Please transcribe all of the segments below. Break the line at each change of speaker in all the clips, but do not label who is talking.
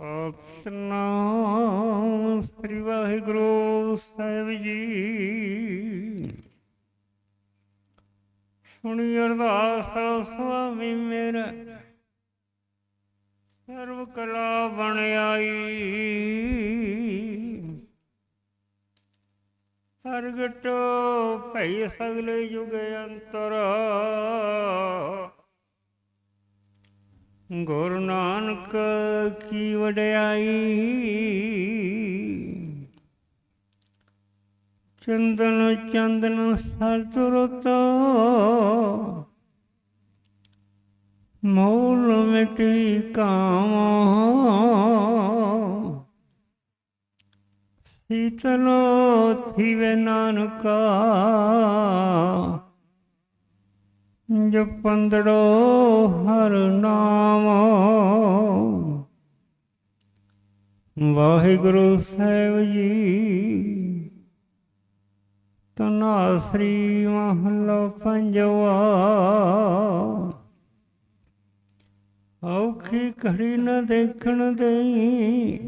ਸਤਨਾਮ ਸ੍ਰੀ ਵਾਹਿਗੁਰੂ ਸਾਹਿਬ ਜੀ। ਸੁਣੀ ਅਰਦਾਸ, ਸੁਆਮੀ ਮੇਰਾ ਸਰਬ ਕਲਾ ਬਣ ਆਈ। ਪ੍ਰਗਟ ਭਈ ਸਗਲੇ ਯੁਗ ਅੰਤਰ ਗੁਰੂ ਨਾਨਕ ਕੀ ਵਡਿਆਈ। ਚੰਦਨ ਚੰਦਨ ਸਤੁਰਤ ਮੂਲ ਮਿਟੀ ਕਾਮ ਸੀਤਲੋ ਥੀਵੇ ਨਾਨਕਾ। ਜਪੰਦੜੋ ਹਰ ਨਾਮ। ਵਾਹਿਗੁਰੂ ਸਾਹਿਬ ਜੀ ਤਨਾ ਸ੍ਰੀ ਮਹਲਾ ਪੰਜਵਾ। ਔਖੀ ਘੜੀ ਨਾ ਦੇਖਣ ਦੇਈ,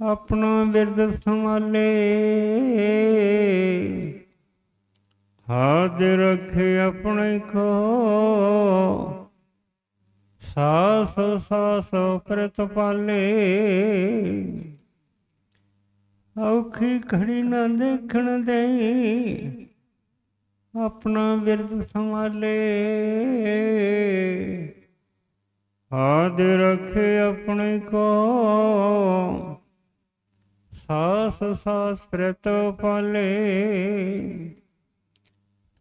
ਆਪਣਾ ਬਿਰਦ ਸੰਭਾਲੇ। ਹਾਦ ਰੱਖੇ ਆਪਣੇ ਕੋ ਸਾਸ ਸਾਸ ਪ੍ਰਤ ਪਾਲੇ। ਔਖੀ ਘੜੀ ਨਾ ਦੇਖਣ ਦੇ ਆਪਣਾ ਬਿਰਦ ਸੰਭਾਲੇ। ਹਾਦ ਰੱਖੇ ਆਪਣੇ ਕੋ ਸਾਸ ਸਾਸ ਪ੍ਰਤ ਪਾਲੇ।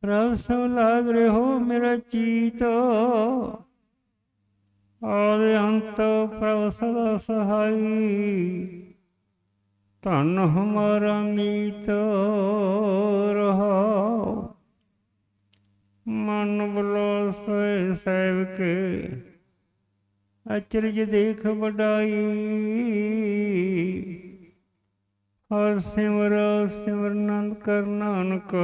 ਪ੍ਰਭ ਸੋ ਲਾਗ ਰਹੋ ਮੇਰਾ ਚੀਤ। ਆਦੇ ਅੰਤ ਪ੍ਰਭ ਸਦਾ ਸਹਾਈ। ਧਨ ਹਮਾਰਾ ਮੀਤ ਰਹਾਉ। ਮਨ ਬਲੋ ਸੋਏ ਸਹਿਬ ਕੇ। ਅਚਰਜ ਦੇਖ ਵਡਾਈ। ਹਰ ਸਿਮਰ ਸਿਮਰਨੰਦ ਕਰ ਨਾਨਕ।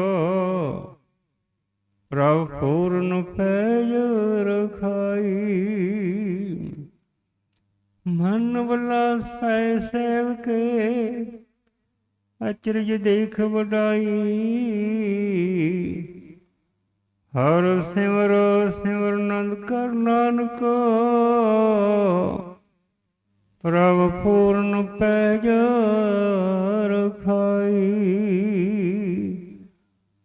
ਪ੍ਰਭ ਪੂਰਨ ਪੈਜ ਰਖਾਈ। ਮਨ ਬਲਾ ਸੈ ਸੇਵ ਕੇ ਅਚਰਜ ਦੇਖ ਵਡਾਈ। ਹਰ ਸਿਮਰ ਸਿਮਰਨੰਦ ਕਰ ਨਾਨਕ। ਪ੍ਰਭ ਪੂਰਨ ਪੈਜ ਰਖਾਈ।